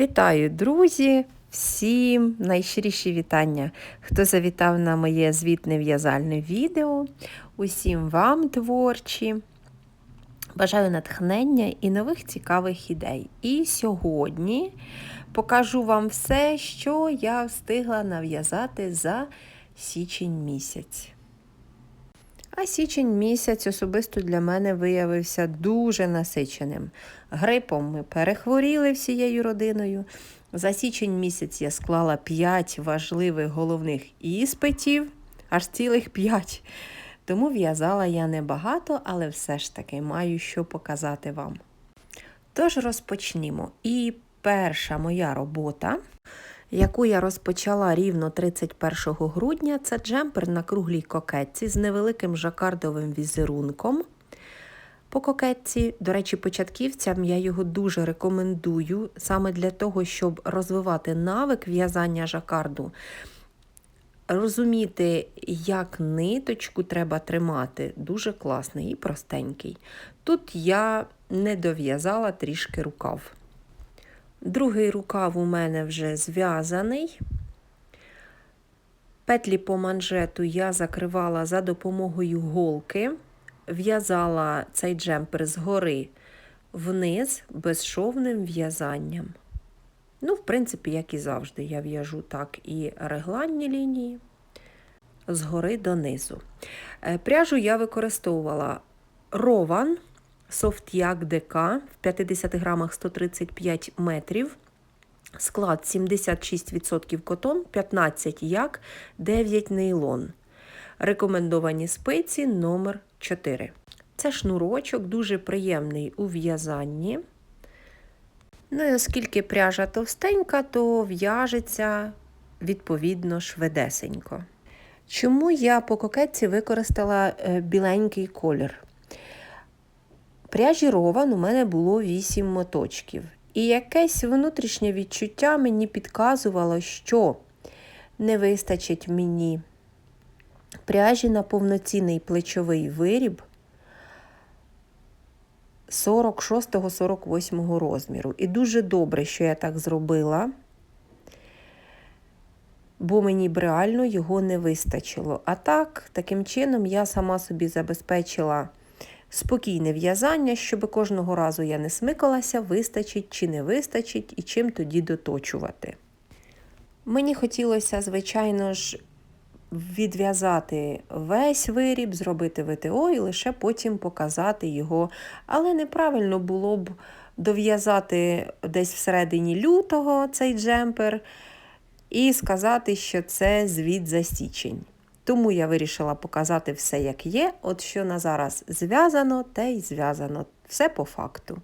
Вітаю, друзі! Всім найщиріші вітання, хто завітав на моє звітне в'язальне відео. Усім вам творчі. Бажаю натхнення і нових цікавих ідей. І сьогодні покажу вам все, що я встигла нав'язати за січень місяць. А січень місяць особисто для мене виявився дуже насиченим. Грипом ми перехворіли всією родиною. За січень місяць я склала 5 важливих головних іспитів, аж цілих 5. Тому в'язала я небагато, але все ж таки маю що показати вам. Тож розпочнімо. І перша моя робота яку я розпочала рівно 31 грудня, це джемпер на круглій кокетці з невеликим жакардовим візерунком. По кокетці, до речі, початківцям я його дуже рекомендую саме для того, щоб розвивати навик в'язання жакарду. Розуміти, як ниточку треба тримати, дуже класний і простенький. Тут я не дов'язала трішки рукав. Другий рукав у мене вже зв'язаний. Петлі по манжету я закривала за допомогою голки, в'язала цей джемпер згори вниз безшовним в'язанням. Ну, в принципі, як і завжди, я в'яжу так і регланні лінії згори донизу. Е, пряжу я використовувала рован. Софт'як ДК в 50 грамах 135 метрів. Склад 76% котон, 15 як, 9 нейлон. Рекомендовані спиці номер 4 Це шнурочок, дуже приємний у в'язанні. Ну і оскільки пряжа товстенька, то в'яжеться відповідно шведесенько. Чому я по кокетці використала е, біленький колір? Пряжі рован у мене було 8 моточків. І якесь внутрішнє відчуття мені підказувало, що не вистачить мені пряжі на повноцінний плечовий виріб 46-48 розміру. І дуже добре, що я так зробила, бо мені б реально його не вистачило. А так, таким чином, я сама собі забезпечила спокійне в'язання, щоб кожного разу я не смикалася, вистачить чи не вистачить, і чим тоді доточувати. Мені хотілося, звичайно ж, відв'язати весь виріб, зробити ВТО і лише потім показати його. Але неправильно було б дов'язати десь всередині лютого цей джемпер і сказати, що це звіт за січень. Тому я вирішила показати все, як є. От що на зараз зв'язано, те й зв'язано. Все по факту.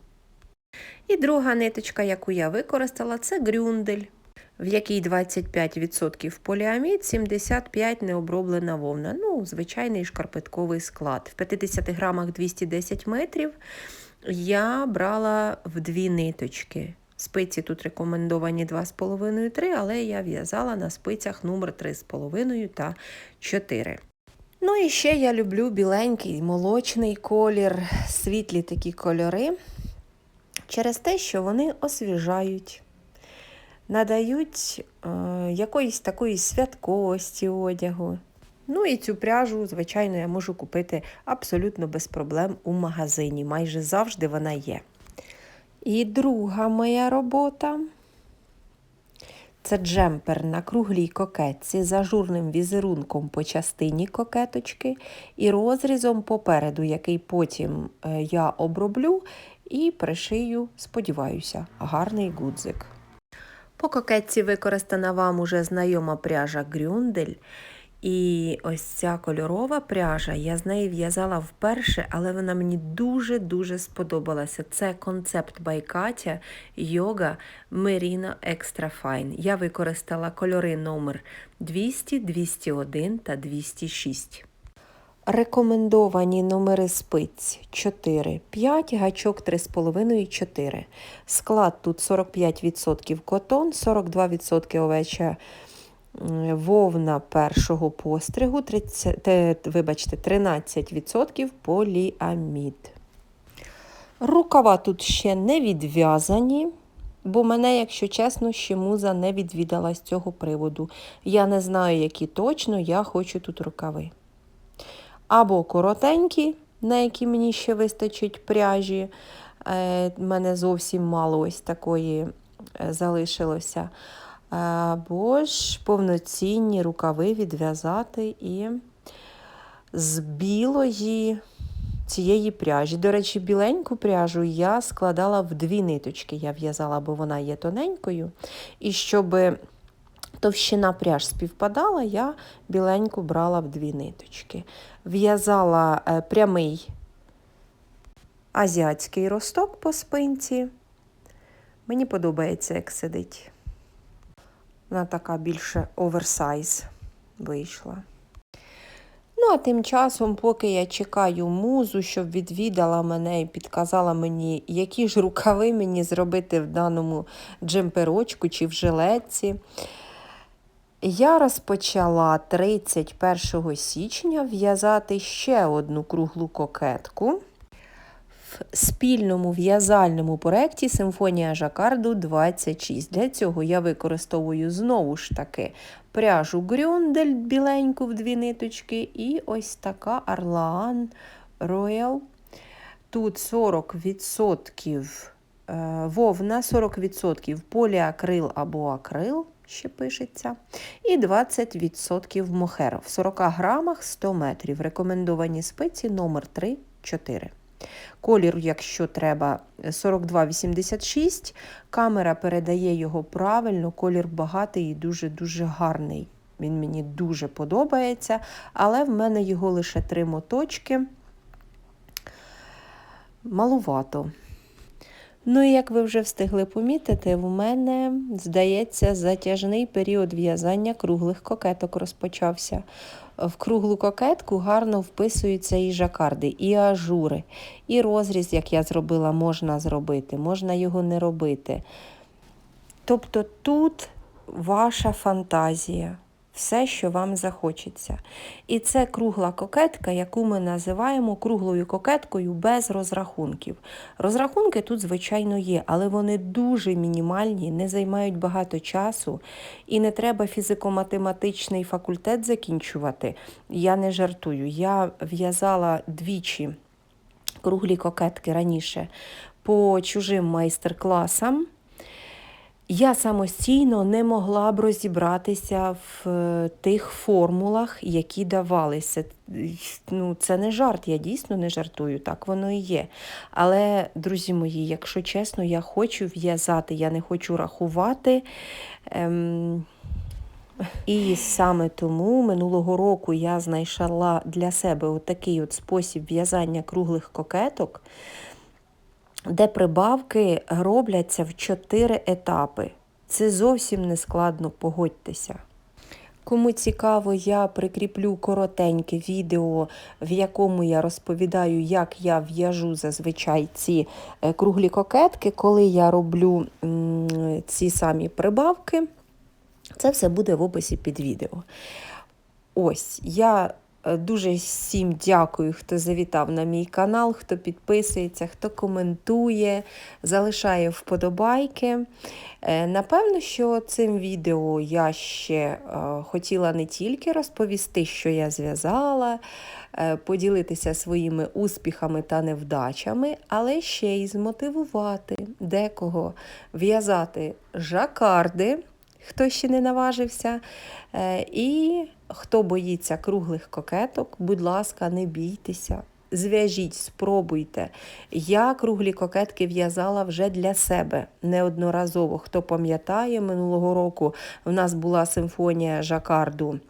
І друга ниточка, яку я використала, це грюндель, в якій 25% поліамід, 75 необроблена вовна. Ну, звичайний шкарпетковий склад. В 50 грамах 210 метрів я брала в дві ниточки. Спиці тут рекомендовані 2,5-3, але я в'язала на спицях номер 3,5 та 4. Ну і ще я люблю біленький молочний колір, світлі такі кольори, через те, що вони освіжають, надають е, якоїсь такої святковості одягу. Ну і цю пряжу, звичайно, я можу купити абсолютно без проблем у магазині. Майже завжди вона є. І друга моя робота це джемпер на круглій кокетці з ажурним візерунком по частині кокеточки і розрізом попереду, який потім е, я оброблю і пришию, сподіваюся, гарний гудзик. По кокетці використана вам уже знайома пряжа Грюндель. І ось ця кольорова пряжа, я з неї в'язала вперше, але вона мені дуже-дуже сподобалася. Це концепт байкатя Йога Merino Extra Fine. Я використала кольори номер 200, 201 та 206. Рекомендовані номери спиць 4, 5, гачок 3,5 4. Склад тут 45% котон, 42% овеча вовна першого постригу, 30, вибачте, 13% поліамід. Рукава тут ще не відв'язані, Бо мене, якщо чесно, ще муза не відвідала з цього приводу. Я не знаю, які точно я хочу тут рукави. Або коротенькі, на які мені ще вистачить пряжі. Е, мене зовсім мало ось такої е, залишилося. Або ж повноцінні рукави відв'язати і з білої цієї пряжі. До речі, біленьку пряжу я складала в дві ниточки. Я в'язала, бо вона є тоненькою. І щоб товщина пряж співпадала, я біленьку брала в дві ниточки. В'язала е, прямий азіатський росток по спинці. Мені подобається, як сидить. Вона така більше оверсайз вийшла. Ну, а тим часом, поки я чекаю музу, щоб відвідала мене і підказала мені, які ж рукави мені зробити в даному джемперочку чи в жилетці, я розпочала 31 січня в'язати ще одну круглу кокетку в спільному в'язальному проєкті Симфонія Жакарду 26. Для цього я використовую знову ж таки пряжу Грюндель біленьку в дві ниточки, і ось така Арлаан Royal. Тут 40% е, вовна, 40% поліакрил або акрил. Ще пишеться. І 20% мохеро. В 40 грамах 100 метрів. Рекомендовані спиці номер 3-4. Колір, якщо треба, 42,86. Камера передає його правильно, колір багатий і дуже-дуже гарний. Він мені дуже подобається, але в мене його лише три моточки. Малувато. Ну і як ви вже встигли помітити, в мене, здається, затяжний період в'язання круглих кокеток розпочався. В круглу кокетку гарно вписуються і жакарди, і ажури, і розріз, як я зробила, можна зробити, можна його не робити. Тобто тут ваша фантазія все, що вам захочеться. І це кругла кокетка, яку ми називаємо круглою кокеткою без розрахунків. Розрахунки тут, звичайно, є, але вони дуже мінімальні, не займають багато часу і не треба фізико-математичний факультет закінчувати. Я не жартую. Я в'язала двічі круглі кокетки раніше по чужим майстер-класам я самостійно не могла б розібратися в е, тих формулах, які давалися. Ну, Це не жарт, я дійсно не жартую, так воно і є. Але, друзі мої, якщо чесно, я хочу в'язати, я не хочу рахувати. Ем... І саме тому минулого року я знайшла для себе отакий от спосіб в'язання круглих кокеток де прибавки робляться в чотири етапи. Це зовсім не складно, погодьтеся. Кому цікаво, я прикріплю коротеньке відео, в якому я розповідаю, як я в'яжу зазвичай ці е, круглі кокетки, коли я роблю ці самі прибавки. Це все буде в описі під відео. Ось, я дуже всім дякую, хто завітав на мій канал, хто підписується, хто коментує, залишає вподобайки. Е, напевно, що цим відео я ще е, хотіла не тільки розповісти, що я зв'язала, поділитися своїми успіхами та невдачами, але ще й змотивувати декого в'язати жакарди хто ще не наважився. Е, і хто боїться круглих кокеток, будь ласка, не бійтеся. Зв'яжіть, спробуйте. Я круглі кокетки в'язала вже для себе неодноразово. Хто пам'ятає, минулого року в нас була симфонія жакарду.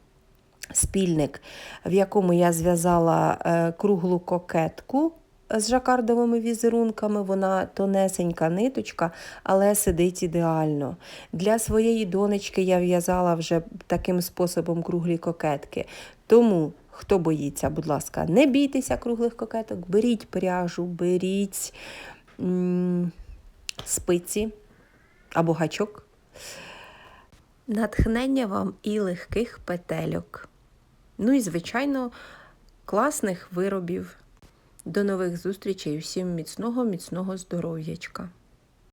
Спільник, в якому я зв'язала е, круглу кокетку з жакардовими візерунками, вона тонесенька ниточка, але сидить ідеально. Для своєї донечки я в'язала вже таким способом круглі кокетки. Тому, хто боїться, будь ласка, не бійтеся круглих кокеток, беріть пряжу, беріть м спиці або гачок. Натхнення вам і легких петельок. Ну і, звичайно, класних виробів. До нових зустрічей, усім міцного, міцного здоров'ячка!